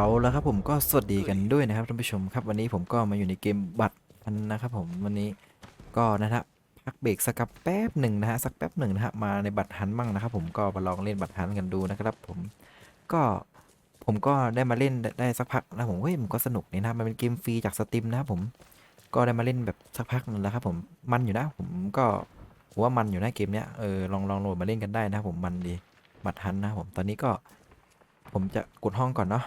เอาแล้วครับผมก็สวัสดีกันด้วยนะครับท่านผู้ชมครับวันนี้ผมก็มาอยู่ในเกมบัตรพันนะครับผมวันนี้ก็นะครับพักเบรกสักกับแป๊บหนึ่งนะฮะสักแป๊บหนึ่งนะฮะมาในบัตรฮันมั่งนะครับผมก็มาลองเล่นบัตรฮันกันดูนะครับผมก็ผมก็ได้มาเล่นได้ได้สักพักนะผมเฮ้ยมันก็สนุกนี่นะมันเป็นเกมฟรีจากสตรีมนะครับผมก็ได้มาเล่นแบบสักพักหนึงแล้วครับผมมันอยู่นะผมก็ผมว่ามันอยู่นะเกมเนี้ยเออลองลองโหลดมาเล่นกันได้นะครับผมมันดีบัตรฮันนะผมตอนนี้ก็ผมจะกดห้องก่อนเนาะ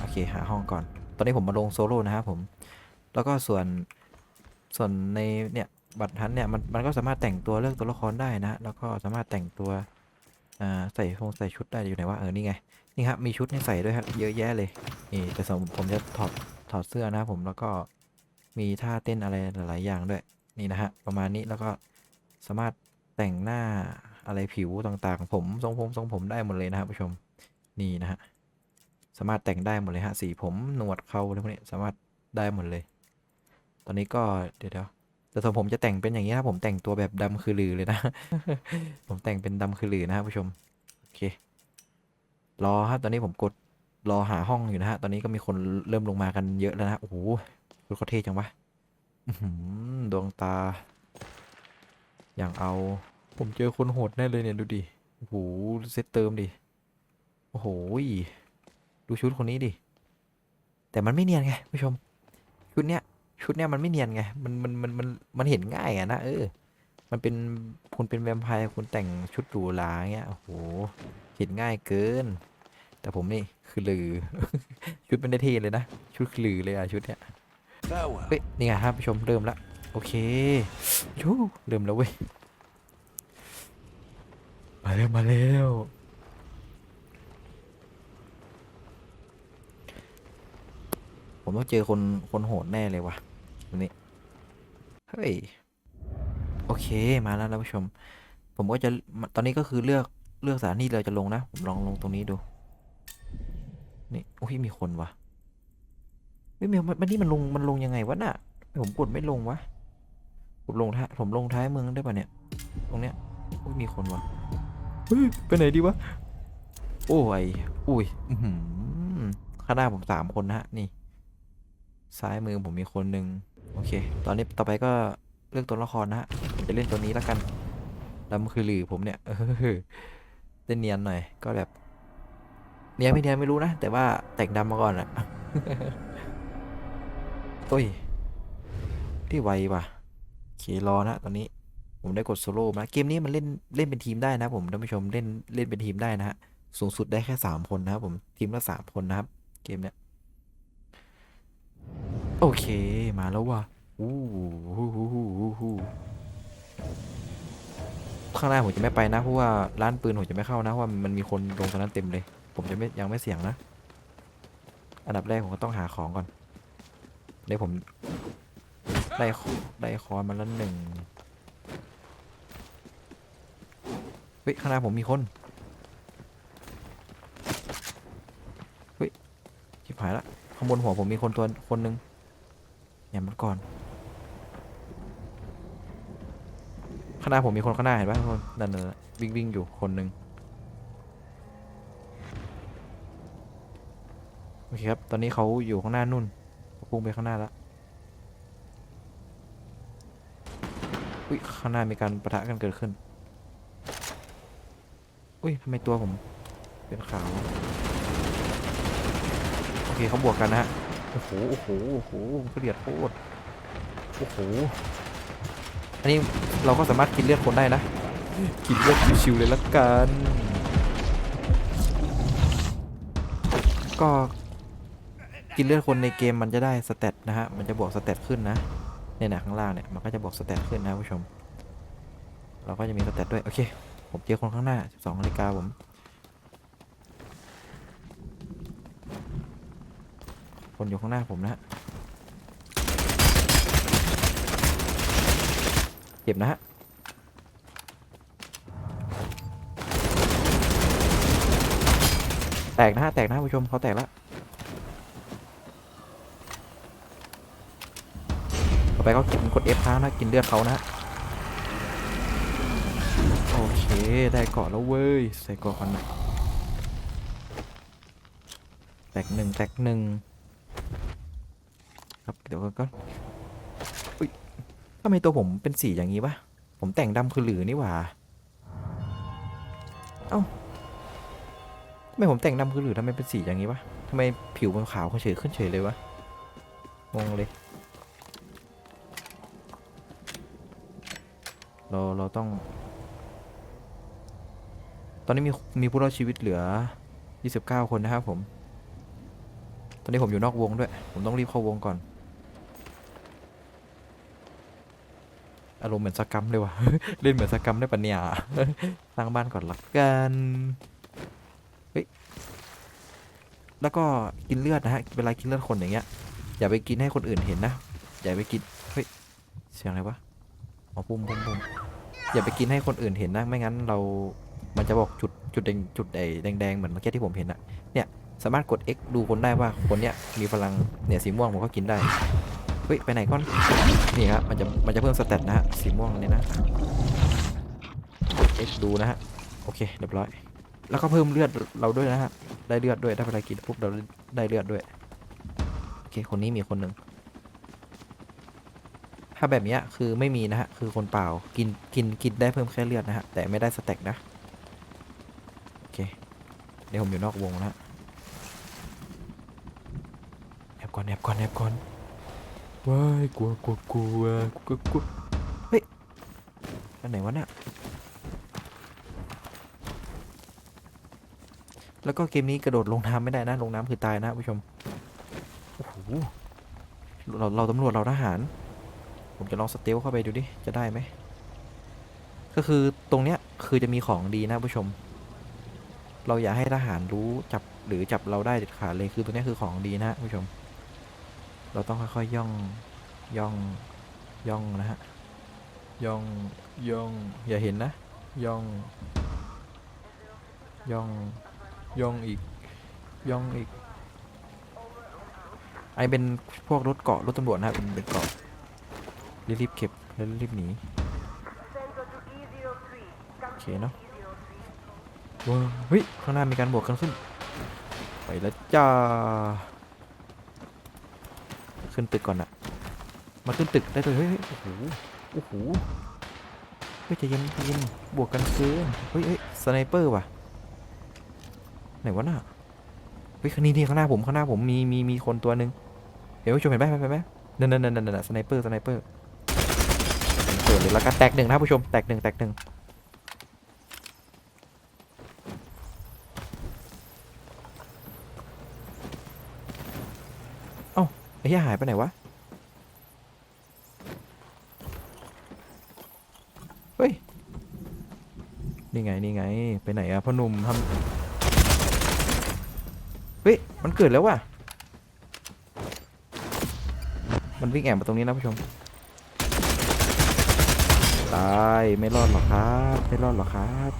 โอเคหาห้องก่อน ตอนนี้ผมมาลงโซโล่นะครับผม แล้วก็ส่วนส่วนในเนี่ยบัตรทันเนี่ยมันมันก็สามารถแต่งตัวเลือกตัวละครได้นะ แล้วก็สามารถแต่งตัวอ่าใส่ฟงใส่ชุดได้อยู่ไหนวะเออนี่ไงนี่ครับมีชุดให้ใส่ด้วยครับเยอะแยะเลยนี่แต่สมผมจะถอดถอดเสื้อนะครับผมแล้วก็มีท่าเต้นอะไรหลาย ๆ อย่างด้วยนี่นะฮะประมาณนี้แล้วก็สามารถแต่งหน้าอะไรผิวต่าง ๆ ผมทรงผมทรงผมได้หมดเลยนะครับผู้ชมนี่นะฮะ สามารถแต่งได้หมดเลยฮะสีผมหนวดเขาอะไรพวกนี้สามารถได้หมดเลย ตอนนี้ก็เดี๋ยวเดี๋ยวแต่ส่วนผมจะแต่งเป็นอย่างนี้นะผมแต่งตัวแบบดำคือลือเลยนะ ผมแต่งเป็นดำคือลือนะครับผู้ชมโอเครอครับตอนนี้ผมกดรอหาห้องอยู่นะฮะตอนนี้ก็มีคนเริ่มลงมากันเยอะแล้วนะโอ้โหรถเขาเท่จังวะดวงตา อย่างเอา ผมเจอคนโหดแน่เลยเนี่ยดูดิโอ้โหเซตเติมดิโอ้โห ดูชุดคนนี้ดิ แต่มันไม่เนียนไงผู้ชม ชุดเนี้ย ชุดเนี้ยมันไม่เนียนไง มันมันมันมันมันเห็นง่ายอะนะเออ มันเป็นคุณเป็นแวมไพร์คุณแต่งชุดหรูหราเงี้ย โอ้โห เห็นง่ายเกิน แต่ผมนี่คือลือ ชุดมันได้เท่เลยนะ ชุดคือลือเลยอะชุดเนี้ย เฮ้ย นี่ไงครับผู้ชมเริ่มละ โอเคชูเริ่มแล้วเว้ย มาแล้วมาแล้ว ผมต้องเจอคนคนโหดแน่เลยว่ะวันนี้ เฮ้ย โอเคมาแล้วท่านผู้ชม ผมก็จะตอนนี้ก็คือเลือกเลือกสถานที่เราจะลงนะ ผมลองลงตรงนี้ดู นี่โอ้ยมีคนว่ะไม่มีมันนนี่มันลงมันลงยังไงวะน่ะผมกดไม่ลงวะผมลงท้ายผมลงท้ายเมืองได้ปะเนี่ย ตรงเนี้ยโอ้ยมีคนว่ะเฮ้ยไปไหนดีวะ โอ้ยอุ้ยข้างหน้าผมสามคนนะฮะนี่ ซ้ายมือผมมีคนหนึ่งโอเค ตอนนี้ต่อไปก็เลือกตัวละครนะฮะผมจะเล่นตัวนี้แล้วกันดำคือหลือผมเนี่ยเออเล่นเนียนหน่อย ก็แบบ เนียนไม่เนียนไม่รู้นะ แต่ว่าแต่งดำมาก่อนอะโอ้ย ที่ไวว่ะเครอนะตอนนี้ผมได้กดโซโล่มาเกมนี้มันเล่นเล่นเป็นทีมได้นะผมท่านผู้ชมเล่นเล่นเป็นทีมได้นะฮะสูงสุดได้แค่สามคนนะครับผมทีมละสามคนนะครับ เกมเนี้ย โอเคมาแล้วว่ะอู้หูหูหูหูข้างหน้าผมจะไม่ไปนะเพราะว่าร้านปืนผมจะไม่เข้านะเพราะว่ามันมีคนลงตรงนั้นเต็มเลย ผมจะไม่ยังไม่เสี่ยงนะ อันดับแรกผมก็ต้องหาของก่อนเดี๋ยวผมได้ได้คอนมาแล้วหนึ่งเฮ้ยข้างหน้าผมมีคนเฮ้ยชิบหายละข้างบนหัวผมมีคนตัวคนหนึ่ง อย่ามันก่อน ข้างหน้าผมมีคนข้างหน้าเห็นปะทุกคนนั่นน่ะวิ่งวิ่งอยู่คนหนึ่งโอเคครับ ตอนนี้เขาอยู่ข้างหน้านู่นพุ่งไปข้างหน้าแล้วอุ้ยข้างหน้ามีการประทะกันเกิดขึ้น อุ้ยทำไมตัวผมเป็นขาว โอเคเขาบวกกันนะฮะ โอ้โห โอ้โห โอ้โหเกลียดโคตรโอ้โห อันนี้เราก็สามารถกินเลือดคนได้นะ กินเลือดชิวๆเลยละกัน ก็กินเลือดคนในเกมมันจะได้สเตตนะฮะ มันจะบวกสเตตขึ้นนะเนี่ยนะข้างล่างเนี่ยมันก็จะบวกสเตตขึ้นนะผู้ชม เราก็จะมีสเตตด้วย โอเค ผมเจอคนข้างหน้า 12นาฬิกาผม คนอยู่ข้างหน้าผมนะฮะเจ็บนะฮะแตกนะฮะแตกนะผู้ชมเขาแตกแล้วต่อไปก็กินกด F ค้างนะกินเลือดเขานะโอเคได้เกาะแล้วเว้ยใส่เกาะกันหน่อยแตกหนึ่งแตกหนึ่ง ครับเดี๋ยวก็อุ้ยทำไมตัวผมเป็นสีอย่างนี้วะผมแต่งดำคือหรือนี่หว่าเอ้าทำไมผมแต่งดำคือหรือทำไมเป็นสีอย่างนี้วะทำไมผิวมันขาวเฉยขึ้นเฉยเลยวะงงเลย เราเราต้อง ตอนนี้มีมีผู้รอดชีวิตเหลือ 29 คนนะครับผม ตอนนี้ผมอยู่นอกวงด้วย ผมต้องรีบเข้าวงก่อน อารมณ์เหมือนสกรรมเลยว่ะ เล่นเหมือนสกรรมได้ปะเนี่ย สร้างบ้านก่อนละกัน เฮ้ย แล้วก็กินเลือดนะฮะ เวลากินเลือดคนอย่างเงี้ย อย่าไปกินให้คนอื่นเห็นนะ อย่าไปกิน เฮ้ย เสียงอะไรวะ อ๋อปุ่มปุ่มปุ่มอย่าไปกินให้คนอื่นเห็นนะ ไม่งั้นเรา มันจะบอกจุดจุดแดงจุดไอ้แดงๆเหมือนเมื่อกี้ที่ผมเห็นอะเนี่ย สามารถกด X ดูคนได้ว่าคนเนี้ยมีพลัง เนี่ยสีม่วงผมก็กินได้ เฮ้ย ไปไหนก่อน นี่ครับมันจะมันจะเพิ่มสเตตนะฮะ สีม่วงเนี่ยนะ X ดูนะฮะ โอเค เรียบร้อย แล้วก็เพิ่มเลือดเราด้วยนะฮะ ได้เลือดด้วย ถ้าเวลากินปุ๊บเราได้เลือดด้วย โอเค คนนี้มีคนหนึ่ง ถ้าแบบเนี้ยคือไม่มีนะฮะ คือคนเปล่า กิน กิน กินได้เพิ่มแค่เลือดนะฮะ แต่ไม่ได้สเต็กนะ โอเค เดี๋ยวผมอยู่นอกวงนะฮะแอบก่อนแอบก่อนแอบก่อน ว้ายกลัวกลัวกลัวกลัวกลัวเฮ้ยอันไหนวะเนี่ยแล้วก็เกมนี้กระโดดลงน้ำไม่ได้นะ ลงน้ำคือตายนะผู้ชมโอ้โหเราเราตำรวจเราทหาร ผมจะลองสเตลเข้าไปดูดิ จะได้ไหม ก็คือตรงเนี้ยคือจะมีของดีนะผู้ชม เราอย่าให้ทหารรู้จับหรือจับเราได้เด็ดขาดเลยคือตรงเนี้ยคือของดีนะผู้ชม เราต้องค่อยๆย่องย่องย่องนะฮะย่องย่องอย่าเห็นนะย่องย่องย่องอีกย่องอีกไอเป็นพวกรถเกาะรถตำรวจนะเป็นเป็นเกาะรีบๆเก็บแล้วรีบหนีโอเคเนาะว้าวเฮ้ยข้างหน้ามีการบวกกันขึ้นไปแล้วจ้า ขึ้นตึกก่อนอะมาขึ้นตึกได้เลยเฮ้ยโอ้โหโอ้โหเฮ้ยใจเย็นใจเย็นบวกกันเกินเฮ้ยเฮ้ยสไนเปอร์ว่ะไหนวะน่ะเฮ้ยข้างนี้นี่ข้างหน้าผมข้างหน้าผมมีมีมีคนตัวหนึ่งเห็นไหมผู้ชมเห็นไหมเห็นไหมนั่นนั่นนั่นนั่นสไนเปอร์สไนเปอร์เปิดเลยแล้วกันแตกหนึ่งนะผู้ชมแตกหนึ่งแตกหนึ่งเอ้า ไอ้เหี้ยหายไปไหนวะ เฮ้ย นี่ไง นี่ไง ไปไหนอะพ่อหนุ่มทำเฮ้ย มันเกิดแล้วว่ะ มันวิ่งแอบมาตรงนี้นะผู้ชม ตาย ไม่รอดหรอกครับ ไม่รอดหรอกครับ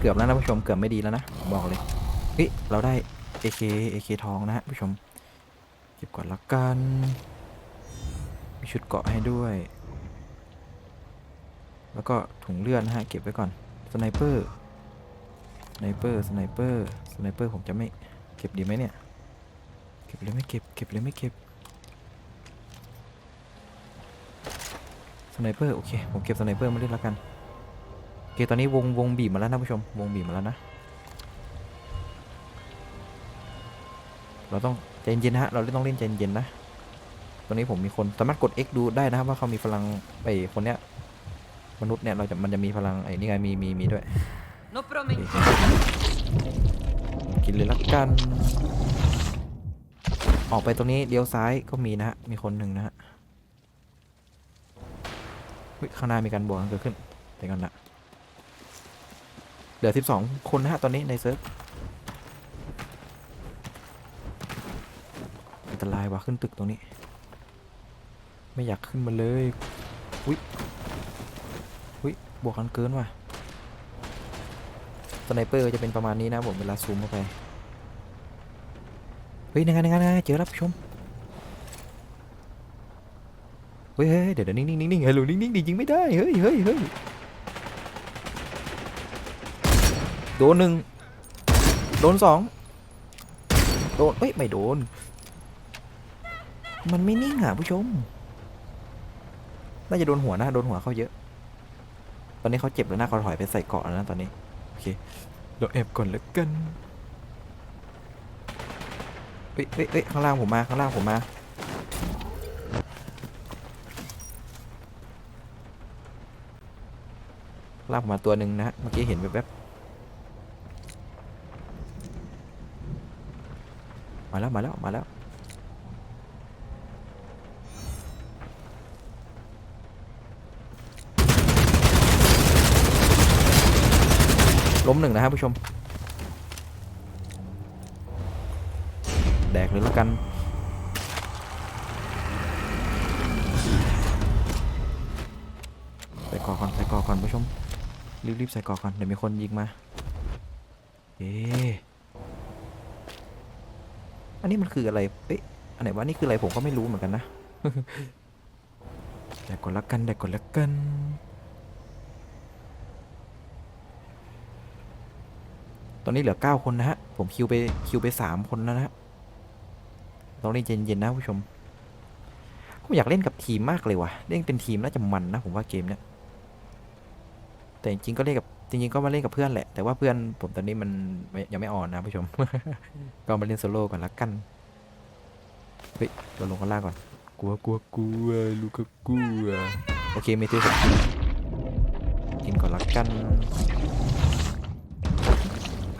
เกือบแล้วนะผู้ชม เกือบไม่ดีแล้วนะ บอกเลยเฮ้ยเราได้ AK AK ทองนะฮะผู้ชมเก็บก่อนละกันมีชุดเกาะให้ด้วย แล้วก็ถุงเลือดนะฮะเก็บไว้ก่อนสไนเปอร์สไนเปอร์สไนเปอร์สไนเปอร์ผมจะไม่เก็บดีไหมเนี่ยเก็บเลยไม่เก็บเก็บเลยไม่เก็บสไนเปอร์โอเคผมเก็บสไนเปอร์มาเล่นแล้วกันโอเคตอนนี้วงวงบีบมาแล้วนะผู้ชมวงบีบมาแล้วนะ เราต้องใจเย็นๆนะฮะ เราต้องเล่นใจเย็นๆนะ ตอนนี้ผมมีคนสามารถกด X ดูได้นะครับว่าเขามีพลังไอ้คนเนี้ยมนุษย์เนี่ยเราจะมันจะมีพลังไอ้นี่ไงมีมีมีด้วย No prometo. กินเลยละกัน ออกไปตรงนี้เลี้ยวซ้ายก็มีนะฮะ มีคนหนึ่งนะฮะเฮ้ยข้างหน้ามีการบวกกันเกิดขึ้นไปกันละเหลือ 12 คนนะฮะตอนนี้ในเซิร์ฟอันต รายว่ะขึ้นตึกตรงนี้ ไม่อยากขึ้นมาเลย อุ้ยอุ้ยบวกกันเกินว่ะสไนเปอร์จะเป็นประมาณนี้นะผมเวลาซูมเข้าไป เฮ้ยนั่นไงนั่นงนั่นไงเจอแล้วผู้ชมเฮ้ยเดี๋ยวเดี๋ยวนิ่งนิ่งนิ่งนิ่งเฮ้ยลูนิ่งนิ่งดิยิงไม่ได้เฮ้ยเฮ้ยเฮ้ยโดนหนึ่งโดนสองโดนเอ้ยไม่โดน มันไม่นิ่งอะผู้ชม น่าจะโดนหัวนะ โดนหัวเขาเยอะ ตอนนี้เขาเจ็บแล้วนะเขาถอยไปใส่เกาะแล้วนะตอนนี้ โอเค เราแอบก่อนแล้วกันเฮ้ยเฮ้ยเฮ้ยข้างล่างผมมา ข้างล่างผมมา ล่างผมมาตัวหนึ่งนะฮะเมื่อกี้เห็นแวบๆ มาแล้ว มาแล้ว มาแล้ว ล้มหนึ่งนะครับผู้ชม แดกเลยแล้วกัน ใส่กอก่อน ใส่กอก่อนผู้ชม รีบๆใส่กอก่อน เดี๋ยวมีคนยิงมา เอ๊อันนี้มันคืออะไร เอ๊ะ อันไหนวะนี่คืออะไรผมก็ไม่รู้เหมือนกันนะ แดกก่อนละกัน แดกก่อนละกัน ตอนนี้เหลือ 9 คนนะฮะ ผมคิวไปคิวไป 3 คนแล้วนะฮะต้องเล่นเย็นๆนะผู้ชม ผมอยากเล่นกับทีมมากเลยว่ะ เล่นเป็นทีมน่าจะมันนะผมว่าเกมเนี้ย แต่จริงๆก็เล่นกับจริงๆก็มาเล่นกับเพื่อนแหละ แต่ว่าเพื่อนผมตอนนี้มันไม่ยังไม่ออนนะผู้ชม ก็มาเล่นโซโล่ก่อนละกัน เฮ้ยเราลงข้างล่างก่อน กลัวกลัวกลัวลูกก็กลัว โอเคเมทิวสกินก่อนละกัน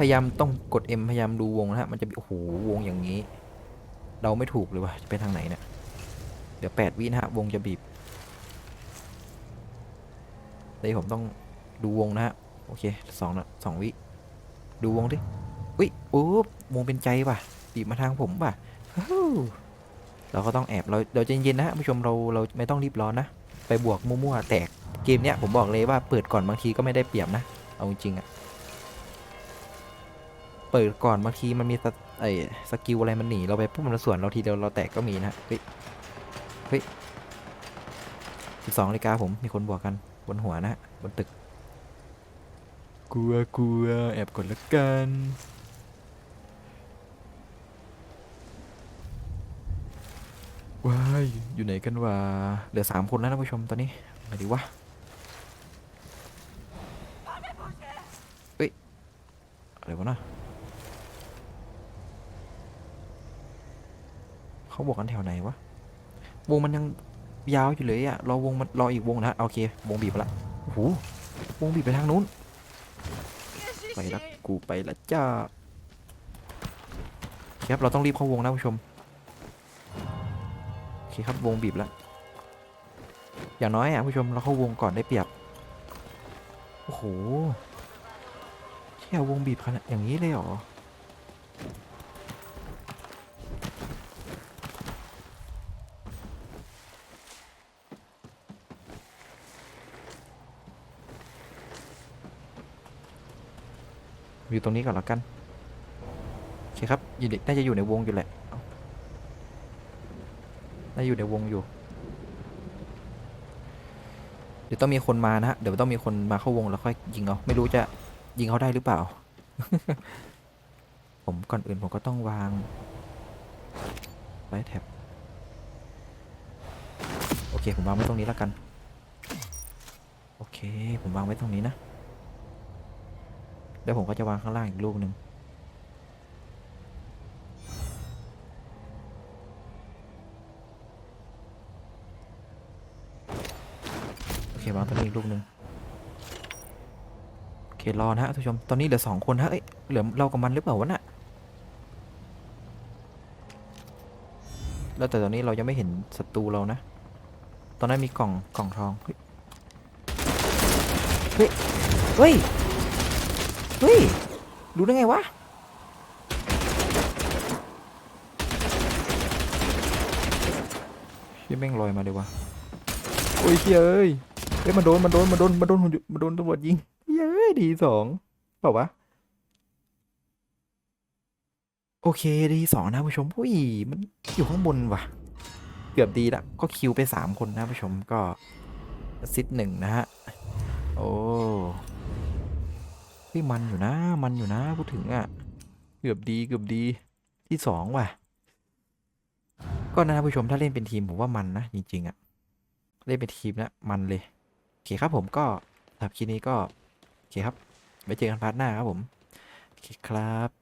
พยายามต้องกด M พยายามดูวงนะฮะ มันจะมีโอ้โหวงอย่างนี้เดาไม่ถูกเลยว่าจะไปทางไหนเนี่ย เดี๋ยว8วินะฮะ วงจะบีบเดี๋ยผมต้องดูวงนะฮะ โอเคสองนะสองวิ ดูวงดิอุ้ยโอ้วงเป็นใจป่ะบีบมาทางผมป่ะเราก็ต้องแอบเราเราใจเย็นนะฮะผู้ชมเราเราไม่ต้องรีบร้อนนะ ไปบวกมั่วๆแตกเกมเนี้ยผมบอกเลยว่าเปิดก่อนบางทีก็ไม่ได้เปรียบนะ เอาจริงอะ เปิดก่อนบางทีมันมีสไอ้สกิลอะไรมันหนีเราไปปุ๊บมันสวนเราทีเดียวเราแตกก็มีนะเฮ้ยเฮ้ยสิบสองนาฬิกาผมมีคนบวกกันบนหัวนะฮะบนตึกกลัวกลัวแอบกดละกันว้ายอยู่ไหนกันวะเหลือสามคนแล้วนะผู้ชมตอนนี้ไหนดีวะเฮ้ยอะไรวะน่ะ เขาบอกกันแถวไหนวะ วงมันยังยาวอยู่เลยอะรอวงมันรออีกวงนะโอเค วงบีบไปละโอ้โหวงบีบไปทางนู้น ไปละกูไปละจ้าครับเราต้องรีบเข้าวงนะผู้ชม โอเคครับวงบีบล้วอย่างน้อยอะผู้ชมเราเข้าวงก่อนได้เปรียบ โอ้โหแค่วงบีบขนาดอย่างนี้เลยเหรอ อยู่ตรงนี้ก่อนแล้วกันโอเคครับอยู่ในน่าจะอยู่ในวงอยู่แหละน่าอยู่ในวงอยู่ เดี๋ยวต้องมีคนมานะฮะเดี๋ยวต้องมีคนมาเข้าวงแล้วค่อยยิงเอาไม่รู้จะยิงเขาได้หรือเปล่า ผมก่อนอื่นผมก็ต้องวางไว้แท็บโอเคผมวางไว้ตรงนี้แล้วกัน โอเค ผมวางไว้ตรงนี้นะ แล้วผมก็จะวางข้างล่างอีกลูกหนึ่งโอเควางตรงนี้อีกลูกหนึ่งโอเครอนะฮะทุกชมตอนนี้เหลือสองคนฮะเอ้ยเหลือเรากับมันหรือเปล่าวะน่ะแล้วแต่ตอนนี้เรายังไม่เห็นศัตรูเรานะ ตอนนั้นมีกล่องกล่องทองเฮ้ยเฮ้ย เฮ้ย รู้ได้ไงวะเฮียแม่งลอยมาเลยวะโอ้ยเฮียเอ้ยเฮ้ยมันโดนมันโดนมันโดนมันโดนหุ่นยนต์มันโดนตำรวจยิงเฮ้ยเอ้ยดีสองเปล่าวะโอเคดีสองนะผู้ชมอุ้ยมันอยู่ข้างบนว่ะ เกือบดีละก็คิวไปสามคนนะผู้ชมก็ซิดหนึ่งนะฮะ โอ้ เฮ้ยมันอยู่นะ มันอยู่นะพูดถึงอะ่ะ เกือบดีเกือบดีที่สองว่ะ ก็นะผู้ชมถ้าเล่นเป็นทีมผมว่ามันนะจริงๆอะ เล่นเป็นทีมนะมันเลย โอเคครับผมก็สำหรับคลิปนี้ก็ โอเคครับ ไว้เจอกันพาร์ทหน้าครับผม โอเคครับ